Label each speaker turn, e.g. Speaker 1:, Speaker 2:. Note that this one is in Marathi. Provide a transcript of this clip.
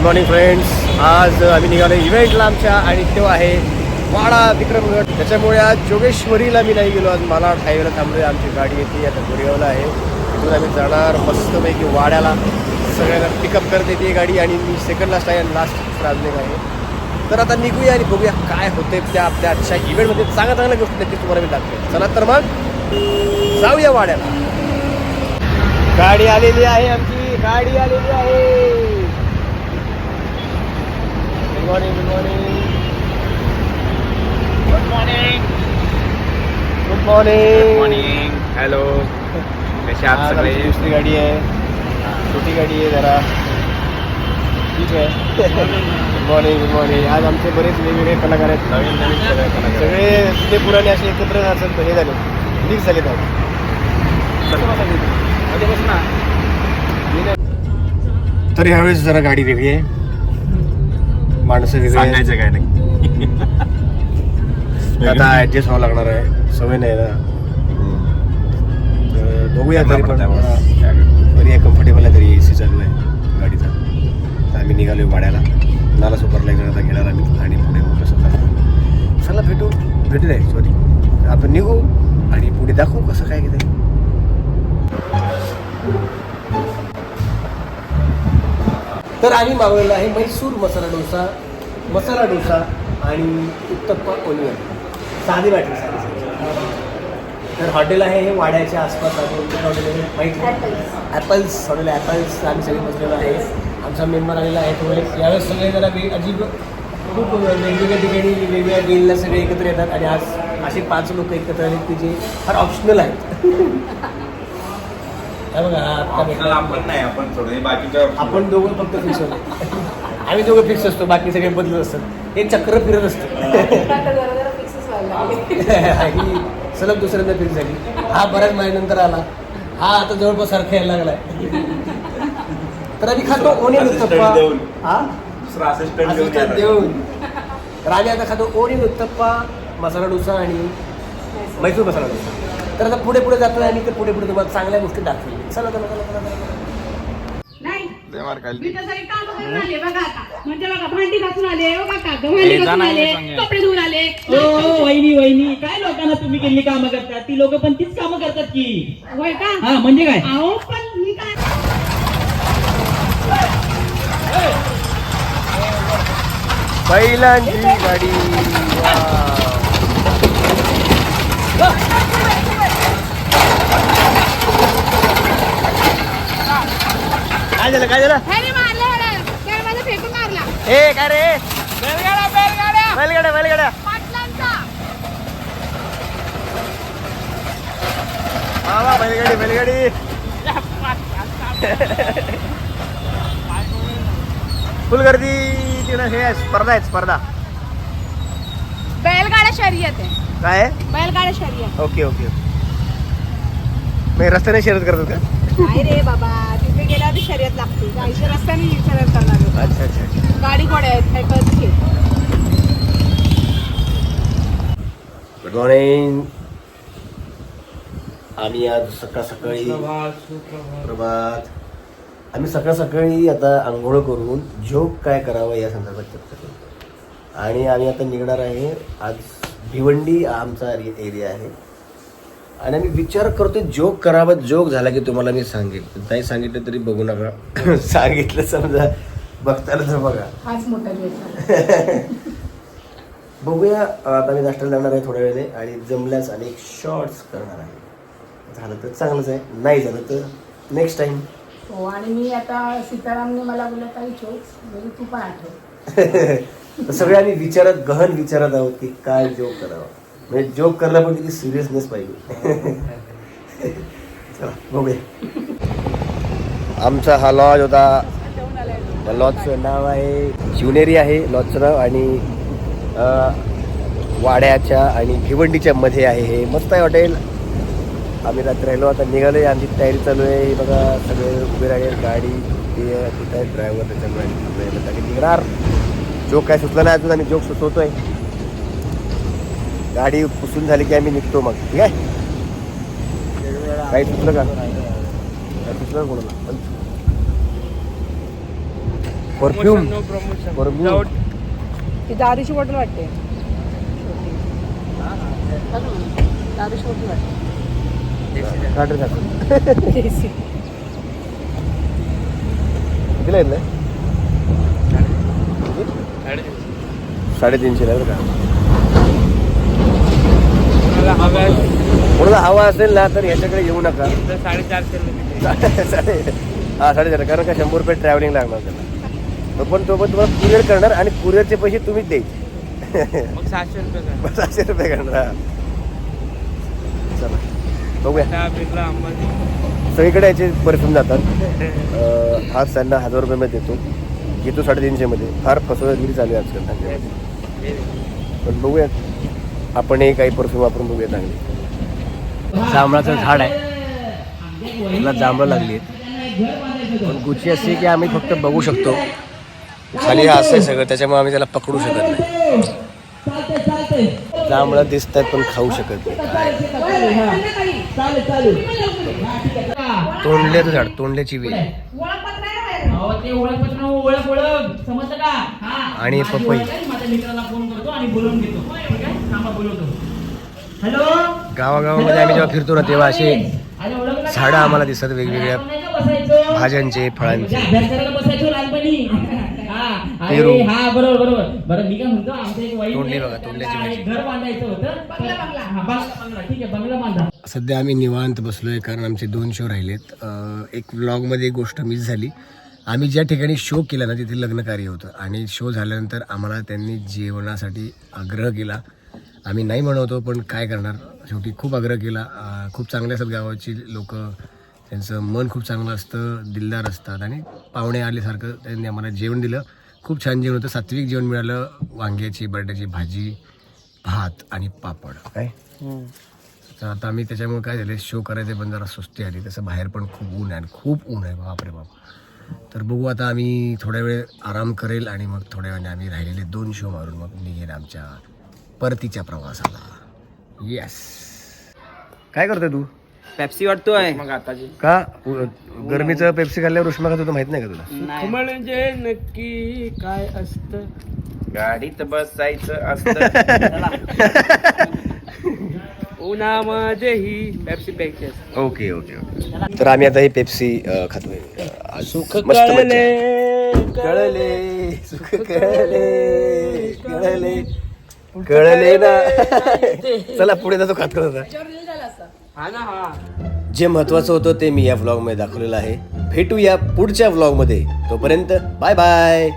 Speaker 1: गुड मॉर्निंग फ्रेंड्स आज आम्ही निघालो इव्हेंटला आमच्या आणि तो आहे वाडा विक्रमगड. त्याच्यामुळे आज जोगेश्वरीला मी नाही गेलो. आज मला हायवेला थांबलोय. आमची गाडी येते. आता गोरेगावला आहे. तिथून आम्ही जाणार मस्तपैकी वाड्याला. सगळ्यांना पिकअप करते ती गाडी आणि मी सेकंड लास्ट आहे आणि लास्ट राजलेला आहे. तर आता निघूया आणि बघूया काय होते त्या आपल्या आजच्या इव्हेंटमध्ये चांगल्या चांगल्या गोष्टी नक्कीच तुम्हाला मी दाखवेल चला तर मग जाऊया वाड्याला. गाडी आलेली आहे आमची. गाडी आलेली आहे. Good morning good morning
Speaker 2: good morning
Speaker 1: good morning
Speaker 2: morning hello कसे आहात सगळे
Speaker 1: दुसरी गाडी आहे छोटी गाडी है जरा। ठीक है। गुड मॉर्निंग गुड मॉर्निंग आज आमचे बरेच वेगवेगळे कलाकार आहेत
Speaker 2: नवीन नवीन सगळे कलाकार.
Speaker 1: सगळे ते पुराणे असे एकत्र असत हे झाले. मिक्स झाले
Speaker 2: ना.
Speaker 1: तर ह्यावेळेस जरा गाडी वेगळी आहे. माणसं वेगळी.
Speaker 2: सांगायचं काय नाही.
Speaker 1: आता ऍडजस्ट व्हावं लागणार आहे. सवय नाही ना. तर बघूया तरी पण तरी कम्फर्टेबल आहे तरी ए सी चालू आहे गाडीचा. तर आम्ही निघालो वाड्याला. नाला सुपरला एक आता घेणार आम्ही. आणि पुढे मग कसं जाणार. चला भेटू. भेटू नाही सॉरी आपण निघू आणि पुढे दाखवू कसं काय किती तर आम्ही मागवलेला आहे म्हैसूर मसाला डोसा मसाला डोसा आणि उत्तप्पा ओनियन. साधी वाटली साधी तर हॉटेल आहे हे वाड्याच्या आसपास हॉटेल आहे माहिती ॲपल्स हॉटेल ॲपल्स आम्ही सगळे बसलेलो आहे. आमचा मेंबर आलेला आहे थोडे. यावेळेस सगळे जरा वे अजीब खूप वेगवेगळ्या ठिकाणी वेगवेगळ्या गेलला सगळे एकत्र येतात. आणि आज असे पाच लोक एकत्र आले की जे फार ऑप्शनल आहेत. बघा हा भेटला.
Speaker 2: आपण नाही आपण हे बाकीच्या
Speaker 1: आपण दोघं फक्त फिक्स होतो. आम्ही दोघं फिक्स असतो बाकी सगळे बदलत असतात. एक चक्र फिरत असतं. ही. सलग दुसऱ्यांदा फिक्स झाली. हा बऱ्याच महिन्यानंतर आला. हा आता जवळपास सारखा यायला लागलाय. तर आम्ही खातो ओनियन उत्तप्पा. हा?
Speaker 2: दुसरा असिस्टंट
Speaker 1: Assistant देऊन. तर आम्ही आता खातो ओनियन उत्तप्पा मसाला डोसा आणि मैसूर मसाला डोसा. तर आता पुढे पुढे जातोय आणि ते पुढे पुढे तुम्हाला चांगल्या गोष्टी दाखवेल. चला चला चला चला.
Speaker 3: मी तर सगळे काम करून आले बघा आता. म्हणजे बघा भांडी घासून आले? बघा का? भांडी
Speaker 2: जा
Speaker 3: घासून
Speaker 2: ना,
Speaker 3: आले
Speaker 2: सांगे.
Speaker 3: कपडे धुवून आले.
Speaker 4: ओ वहिनी वहिनी काय लोकांना तुम्ही कामं करतात? ती लोक पण तीच कामं करतात की?
Speaker 3: होय का?
Speaker 4: हा म्हणजे काय?
Speaker 3: अहो पण मी काय
Speaker 1: बैलांची गाडी काय झालं काय झालं? ए काय रे? बैलगाड्या बैलगाड्या बैलगाडी बैलगाडी. फुल गर्दी हे स्पर्धा आहे स्पर्धा.
Speaker 3: बैलगाडा शर्यत आहे.
Speaker 1: काय आहे?
Speaker 3: बैलगाडा शर्यत.
Speaker 1: ओके ओके मी रस्त्याने शर्यत करतात का?
Speaker 3: नाही रे बाबा. शर्यत लागते. रस्त्याने शर्यत करणार.
Speaker 1: अच्छा अच्छा
Speaker 3: गाडी कोण आहेत काय कळत
Speaker 1: गुड मॉर्निंग आम्ही आज सकाळ सकाळी प्रभात आम्ही सकाळ सकाळी आता आंघोळ करून जोग काय करावं या संदर्भात चर्चा करू. आणि आम्ही आता निघणार आहे. आज भिवंडी हा आमचा एरिया आहे. आणि आम्ही विचार करतोय जोग करावा जोग झाला की तुम्हाला मी सांगेन. नाही सांगितलं तरी बघू नका. सांगितलं समजा बघताना तर बघा.
Speaker 3: जोक
Speaker 1: बघूया आता मी नाश्त्याला जाणार आहे थोड्या वेळाने आणि जमल्यास अनेक शॉर्ट्स करणार आहे. झालं तर चांगलंच आहे नाही झालं तर नेक्स्ट टाइम
Speaker 5: हो आणि मी आता सीतारामने मला बोललं काही चोक्स म्हणजे तू पण आठव.
Speaker 1: सगळे आम्ही विचारत गहन विचारत आहोत की काय जोक करावा. म्हणजे जोक करायला पण किती सिरियसनेस पाहिजे. चला बघूया. आमचा हा लॉज होता. त्या लॉजचं नाव आहे शिवनेरी आहे लॉजचं नाव. आणि वाड्याच्या आणि भिवंडीच्या मध्ये आहे हे. मस्त आहे हॉटेल आम्ही रात्री राहिलो आता निघालोय. आमची तयारी चालू आहे. बघा सगळे उभे राहील. गाडी ते तिथं ड्रायव्हर त्याच्यामुळे निघणार. जोक काय सुचला नाही अजून. आणि जोक सुचवतोय. गाडी पुसून झाली की आम्ही निघतो मग ठीक आहे? काही सुचलं का? काय सुचलं कोणाला? Perfume perfume.
Speaker 3: ती दारूची बॉटल वाटते. दारूची बॉटल वाटते.
Speaker 1: कितीला येतलं साडेतीनशे ला बरं का? कोणाला हवा असेल ना तर याच्याकडे येऊ नका. साडे हा साडेचार कारण का शंभर रुपये ट्रॅव्हलिंग लागणार त्याला. तो पण तो पण तुम्हाला कुरिअर करणार आणि कुरिअरचे पैसे तुम्हीच द्यायचे
Speaker 6: सहाशे रुपये
Speaker 1: रुपये करणार हा. चला बघूया. सगळीकडे याचे परफ्यूम जातात. हाच त्यांना हजार रुपयामध्ये देतो. घेतो साडेतीनशेमध्ये फार फसवगिरी चालू आहे आजकाल पण बघूयात आपणही काही परफ्यूम वापरून बघूया चांगले. जांभळाचं झाड आहे. त्याला जांभळं लागली पण गुची अशी की आम्ही फक्त बघू शकतो. खाली हा असं आहे सगळं त्याच्यामुळे आम्ही त्याला पकडू शकत नाही. जांभळं दिसत आहेत पण खाऊ शकत नाही. तोंडल्याचं झाड तोंडल्याची वेळ
Speaker 4: अहो,
Speaker 1: आणि पपई.
Speaker 4: हॅलो
Speaker 1: गावागावामध्ये आम्ही जेव्हा फिरतो ना तेव्हा असे? झाडं आम्हाला दिसतात वेगवेगळ्या? भाज्यांचे फळांचे.
Speaker 4: म्हणजे हा.
Speaker 1: पेरू.
Speaker 4: अरे हा बरोबर बरोबर. बरं मी काय म्हणतो आमचं एक वाईट
Speaker 1: तोंडली बघा, तोंडल्याची
Speaker 4: घर बांधायचं होतं. हा, बंगला बंगला. ठीक आहे बंगला बांधा.
Speaker 1: सध्या आम्ही निवांत बसलोय कारण आमचे दोन शो राहिलेत. एक व्लॉगमध्ये एक गोष्ट मिस झाली. आम्ही ज्या ठिकाणी शो केला ना तिथे लग्न कार्य होतं. आणि शो झाल्यानंतर आम्हाला त्यांनी जेवणासाठी आग्रह केला. आम्ही नाही म्हणवतो पण काय करणार? शेवटी खूप आग्रह केला. खूप चांगल्या असतात गावाची लोक. त्यांचं मन खूप चांगलं असतं दिलदार असतात. आणि पाहुणे आल्यासारखं त्यांनी आम्हाला जेवण दिलं. खूप छान जेवण होतं. सात्विक जेवण मिळालं. वांग्याची बटाट्याची भाजी भात आणि पापड. काय? तर आता आम्ही त्याच्यामुळे काय झालं शो करायचे पण जरा सुस्ती आली. तसं बाहेर पण खूप ऊन आहे. आणि खूप ऊन आहे. बापरे बाप. तर बघू आता आम्ही थोड्या वेळ आराम करेल आणि मग थोड्या वेळाने आम्ही राहिलेले दोन शो मारून मग निघेल आमच्या परतीच्या प्रवासाला. येस काय करतोय तू?
Speaker 6: पेप्सी वाटतोय.
Speaker 2: मग आताची.
Speaker 1: का? उ- गरमीचं पेप्सी खाल्ल्यावर उष्मा खातो तर माहीत नाही का तुला?
Speaker 6: म्हणजे नक्की काय असतं?
Speaker 2: गाडीत बसायचं असतं.
Speaker 6: उन्हामध्येही पेप्सी असते.
Speaker 1: ओके ओके ओके तर आम्ही आता ही पेप्सी अं, खातोय. अं, आज
Speaker 6: सुख
Speaker 1: मस्त मज्जा.
Speaker 6: कळले
Speaker 1: कळले सुख कळले कळले. कळले ना. चला पुढे जातो खात खात आता.
Speaker 6: हा ना हा.
Speaker 1: जे महत्वाचं होतं ते मी या व्लॉगमध्ये दाखवलेलं आहे. भेटूया पुढच्या व्लॉगमध्ये. तोपर्यंत बाय बाय